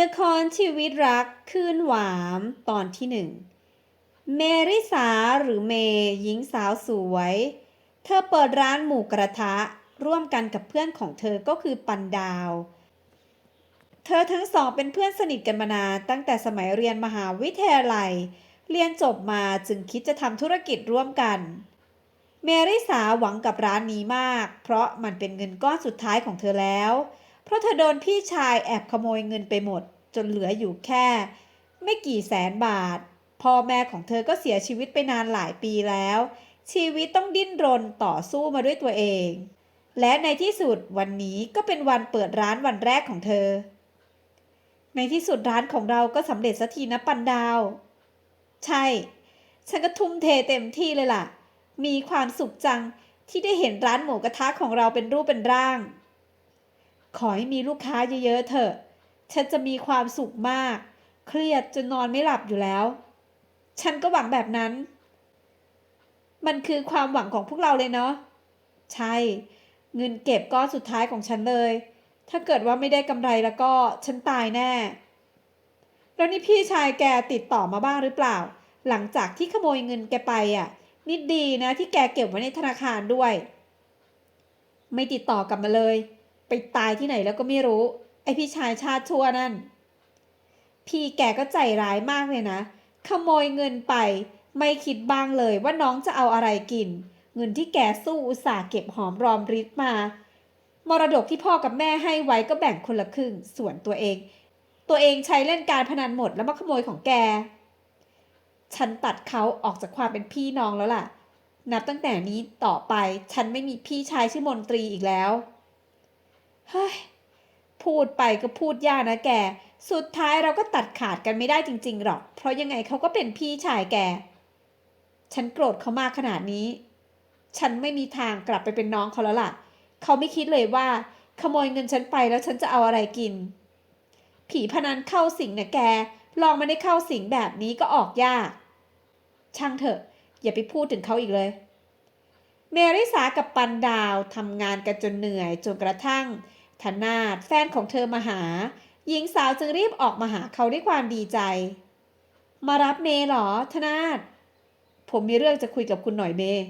ละครชีวิตรักคืนหวามตอนที่หนึ่งเมริสาหรือเมย์หญิงสาวสวย เธอเปิดร้านหมูกระทะ ร่วมกันกับเพื่อนของเธอก็คือปันดาว เธอทั้งสองเป็นเพื่อนสนิทกันมานานตั้งแต่สมัยเรียนมหาวิทยาลัย เรียนจบมาจึงคิดจะทำธุรกิจร่วมกัน เมริสาหวังกับร้านนี้มาก เพราะมันเป็นเงินก้อนสุดท้ายของเธอแล้วเราะเธอโดนพี่ชายแอบขโมยเงินไปหมด จนเหลืออยู่แค่ ไม่กี่แสนบาท พ่อแม่ของเธอก็เสียชีวิตไปนานหลายปีแล้ว ชีวิตต้องดิ้นรนต่อสู้มาด้วยตัวเอง และในที่สุดวันนี้ก็เป็นวันเปิดร้านวันแรกของเธอ ในที่สุดร้านของเราก็สำเร็จสักทีนะปันดาว ใช่ ฉันก็ทุ่มเทเต็มที่เลยล่ะ มีความสุขจังที่ได้เห็นร้านหมูกระทะของเราเป็นรูปเป็นร่าง ขอให้มีลูกค้าเยอะๆเถอะ ฉันจะมีความสุขมาก เครียดจนนอนไม่หลับอยู่แล้ว ฉันก็หวังแบบนั้น มันคือความหวังของพวกเราเลยเนาะ ใช่ เงินเก็บก้อนสุดท้ายของฉันเลย ถ้าเกิดว่าไม่ได้กำไรแล้วก็ฉันตายแน่ แล้วนี่พี่ชายแกติดต่อมาบ้างหรือเปล่า หลังจากที่ขโมยเงินแกไปอะ นิดดีนะที่แกเก็บไว้ในธนาคารด้วย ไม่ติดต่อกลับมาเลย ไปตายที่ไหนแล้วก็ไม่รู้ ไอพี่ชายชาติชั่วนั่น พี่แกก็ใจร้ายมากเลยนะ ขโมยเงินไป ไม่คิดบ้างเลยว่าน้องจะเอาอะไรกิน เงินที่แกสู้อุตส่าห์เก็บหอมรอมริบมา มรดกที่พ่อกับแม่ให้ไว้ก็แบ่งคนละครึ่ง ส่วนตัวเอง ตัวเองใช้เล่นการพนันหมดแล้วมาขโมยของแก ฉันตัดเขาออกจากความเป็นพี่น้องแล้วล่ะ นับตั้งแต่นี้ต่อไปฉันไม่มีพี่ชายชื่อมนตรีอีกแล้ว เฮ้ยพูดไปก็พูดยากนะแก สุดท้ายเราก็ตัดขาดกันไม่ได้จริงๆหรอก เพราะยังไงเขาก็เป็นพี่ชายแก ฉันโกรธเขามากขนาดนี้ ฉันไม่มีทางกลับไปเป็นน้องเขาแล้วล่ะ เขาไม่คิดเลยว่า ขโมยเงินฉันไปแล้วฉันจะเอาอะไรกิน ผีพนันเข้าสิงนะแก ลองมาได้เข้าสิงแบบนี้ก็ออกยาก ช่างเถอะ อย่าไปพูดถึงเขาอีกเลย เมริสากับปันดาวทำงานกันจนเหนื่อยจนกระทั่ง ธนาดแฟนของเธอมาหา หญิงสาวจึงรีบออกมาหาเขาด้วยความดีใจ มารับเมย์หรอธนาดผมมีเรื่องจะคุยกับคุณหน่อยเมย์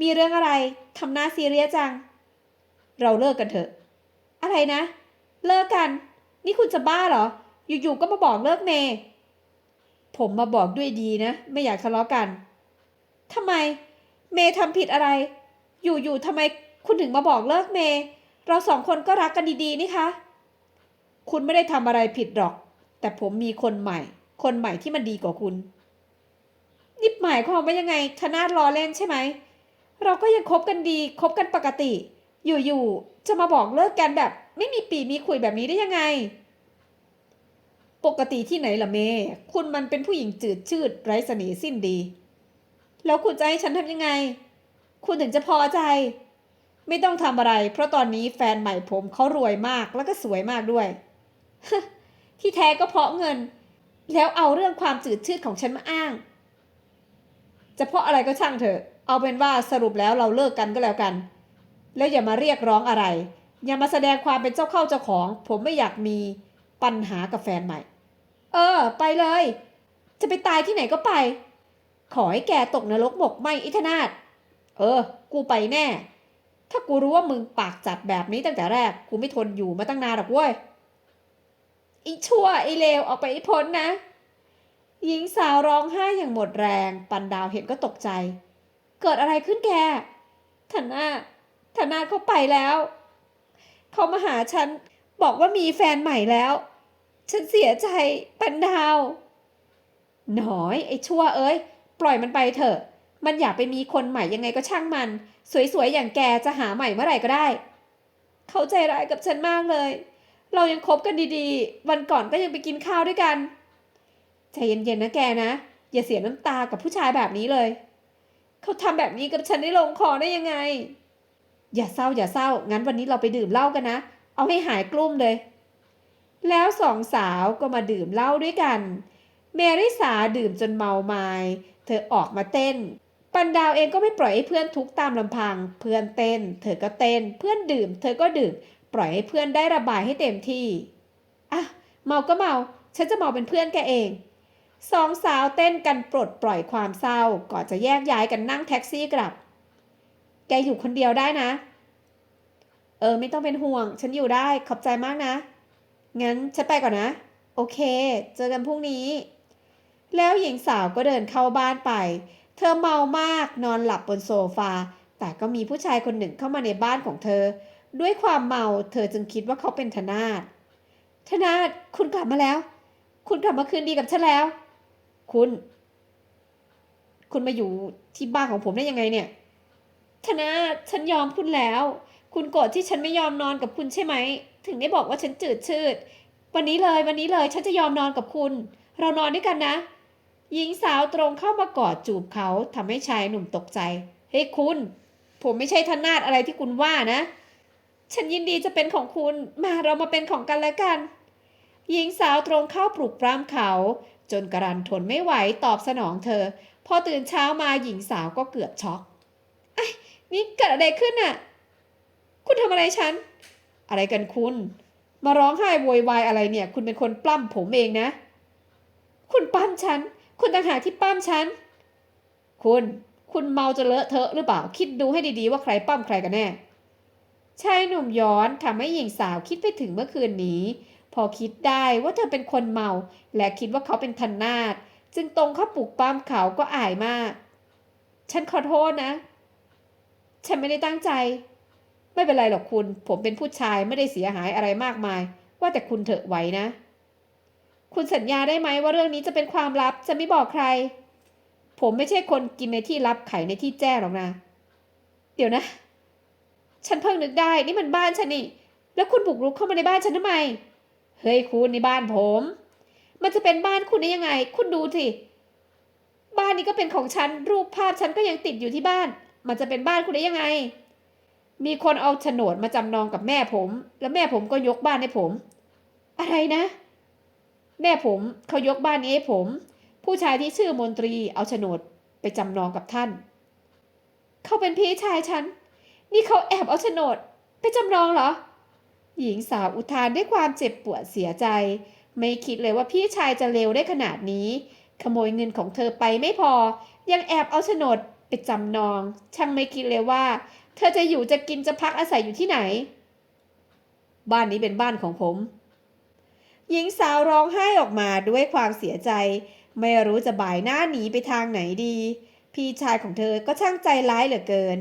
มีเรื่องอะไรทำหน้าซีเรียสจัง เราเลิกกันเถอะ อะไรนะ เลิกกัน นี่คุณจะบ้าเหรอ อยู่ๆก็มาบอกเลิกเมย์ผมมาบอกด้วยดีนะ ไม่อยากทะเลาะกันทำไม เมย์ทำผิดอะไร อยู่ๆทำไมคุณถึงมาบอกเลิกเมย์ เราสองคนก็รักกันดีๆนี่คะ คุณไม่ได้ทำอะไรผิดหรอก แต่ผมมีคนใหม่ คนใหม่ที่มันดีกว่าคุณนี่หมายความว่ายังไงธนาดล้อเล่นใช่ไหม เราก็ยังคบกันดีคบกันปกติ อยู่ๆจะมาบอกเลิกกันแบบ ไม่มีปีมีคุยแบบนี้ได้ยังไง ปกติที่ไหนล่ะเมย์คุณมันเป็นผู้หญิงจืดชืดไร้เสน่ห์สิ้นดี แล้วคุณจะให้ฉันทำยังไง คุณถึงจะพอใจ ไม่ต้องทำอะไร เพราะตอนนี้แฟนใหม่ผมเขารวยมากแล้วก็สวยมากด้วย ที่แท้ก็เพราะเงิน แล้วเอาเรื่องความจืดชืดของฉันมาอ้าง จะเพราะอะไรก็ช่างเถอะ เอาเป็นว่าสรุปแล้วเราเลิกกันก็แล้วกัน แล้วอย่ามาเรียกร้องอะไร อย่ามาแสดงความเป็นเจ้าเข้าเจ้าของ ผมไม่อยากมีปัญหากับแฟนใหม่ เออ ไปเลย จะไปตายที่ไหนก็ไป ขอให้แกตกนรกหมกไหมอิทนาศเออ กูไปแน่ ถ้ากูรู้ว่ามึงปากจัดแบบนี้ตั้งแต่แรก กูไม่ทนอยู่มาตั้งนานหรอกเว้ยไอีชั่วไอเลวออกไปไอพ้นนะ หญิงสาวร้องไห้อย่างหมดแรง ปันดาวเห็นก็ตกใจ เกิดอะไรขึ้นแกธนาธนาเขาไปแล้ว เขามาหาฉันบอกว่ามีแฟนใหม่แล้ว ฉันเสียใจปันดาว หน่อยไอชั่วเอ้ย ปล่อยมันไปเถอะ มันอยากไปมีคนใหม่ยังไงก็ช่างมัน สวยๆอย่างแกจะหาใหม่เมื่อไหร่ก็ได้ เขาใจร้ายกับฉันมากเลย เรายังคบกันดีๆ วันก่อนก็ยังไปกินข้าวด้วยกันใจเย็นๆนะแกนะ อย่าเสียน้ำตากับผู้ชายแบบนี้เลย เขาทำแบบนี้กับฉันได้ลงคอได้ยังไง อย่าเศร้าอย่าเศร้า งั้นวันนี้เราไปดื่มเหล้ากันนะ เอาให้หายกลุ้มเลย แล้วสองสาวก็มาดื่มเหล้าด้วยกัน เมริสาดื่มจนเมาไมา้เธอออกมาเต้น ปันดาวเองก็ไม่ปล่อยให้เพื่อนทุกตามลำพัง เพื่อนเต้น เธอก็เต้น เพื่อนดื่ม เธอก็ดื่ม ปล่อยให้เพื่อนได้ระบายให้เต็มที่ อะ เมาก็เมา ฉันจะเมาเป็นเพื่อนแกเอง สองสาวเต้นกันปลดปล่อยความเศร้า ก่อนจะแยกย้ายกันนั่งแท็กซี่กลับ แกอยู่คนเดียวได้นะ เออ ไม่ต้องเป็นห่วง ฉันอยู่ได้ ขอบใจมากนะ งั้นฉันไปก่อนนะ โอเค เจอกันพรุ่งนี้ แล้วหญิงสาวก็เดินเข้าบ้านไป เธอเมามากนอนหลับบนโซฟา แต่ก็มีผู้ชายคนหนึ่งเข้ามาในบ้านของเธอ ด้วยความเมาเธอจึงคิดว่าเขาเป็นธนาถธนาถคุณกลับมาแล้ว คุณกลับมาคืนดีกับฉันแล้ว คุณ คุณมาอยู่ที่บ้านของผมได้ยังไงเนี่ยธนาถฉันยอมคุณแล้ว คุณโกรธที่ฉันไม่ยอมนอนกับคุณใช่ไหม ถึงได้บอกว่าฉันจืดชืด วันนี้เลยวันนี้เลยฉันจะยอมนอนกับคุณ เรานอนด้วยกันนะ หญิงสาวตรงเข้ามากอดจูบเขาทำให้ชายหนุ่มตกใจ เฮ้ยคุณ ผมไม่ใช่ทนาถอะไรที่คุณว่านะ ฉันยินดีจะเป็นของคุณมาเรามาเป็นของกันและกัน หญิงสาวตรงเข้าปลุกปล้ำเขา จนกระรันทนไม่ไหวตอบสนองเธอ พอตื่นเช้ามาหญิงสาวก็เกือบช็อกไอ้นี่เกิดอะไรขึ้นน่ะ คุณทำอะไรฉัน อะไรกันคุณ มาร้องไห้โวยวายอะไรเนี่ย คุณเป็นคนปล้ำผมเองนะ คุณปั้มฉัน คุณต่างหากที่ปั้มฉัน คุณ คุณเมาจะเลอะเทอะหรือเปล่า คิดดูให้ดีๆว่าใครปั้มใครกันแน่ ชายหนุ่มย้อนทำให้หญิงสาวคิดไปถึงเมื่อคืนนี้ พอคิดได้ว่าเธอเป็นคนเมา และคิดว่าเขาเป็นทันนาดจึงตรงเข้าปลุกปั้มเขาก็อายมาก ฉันขอโทษนะ ฉันไม่ได้ตั้งใจ ไม่เป็นไรหรอกคุณ ผมเป็นผู้ชายไม่ได้เสียหายอะไรมากมาย ว่าแต่คุณเถอะไหวนะ คุณสัญญาได้ไหมว่าเรื่องนี้จะเป็นความลับ จะไม่บอกใคร ผมไม่ใช่คนกินในที่ลับไขในที่แจ้งหรอกนะ เดี๋ยวนะ ฉันเพิ่งนึกได้ นี่มันบ้านฉันนี่ แล้วคุณบุกรุกเข้ามาในบ้านฉันทำไม เฮ้ยคุณในบ้านผม มันจะเป็นบ้านคุณได้ยังไง คุณดูสิ บ้านนี้ก็เป็นของฉัน รูปภาพฉันก็ยังติดอยู่ที่บ้าน มันจะเป็นบ้านคุณได้ยังไง มีคนเอาโฉนดมาจำนองกับแม่ผม แล้วแม่ผมก็ยกบ้านให้ผม อะไรนะ แม่ผมเขายกบ้านนี้ให้ผม ผู้ชายที่ชื่อมนตรีเอาโฉนดไปจำนองกับท่าน เขาเป็นพี่ชายฉัน นี่เขาแอบเอาโฉนดไปจำนองเหรอ หญิงสาวอุทานด้วยความเจ็บปวดเสียใจ ไม่คิดเลยว่าพี่ชายจะเลวได้ขนาดนี้ ขโมยเงินของเธอไปไม่พอ ยังแอบเอาโฉนดไปจำนอง ช่างไม่คิดเลยว่า เธอจะอยู่จะกินจะพักอาศัยอยู่ที่ไหน บ้านนี้เป็นบ้านของผม หญิงสาวร้องไห้ออกมาด้วยความเสียใจ ไม่รู้จะบ่ายหน้าหนีไปทางไหนดี พี่ชายของเธอก็ช่างใจร้ายเหลือเกิน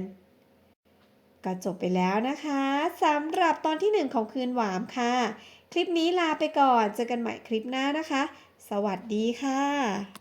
ก็จบไปแล้วนะคะสำหรับตอนที่หนึ่งของคืนหวามค่ะ คลิปนี้ลาไปก่อนเจอกันใหม่คลิปหน้านะคะ สวัสดีค่ะ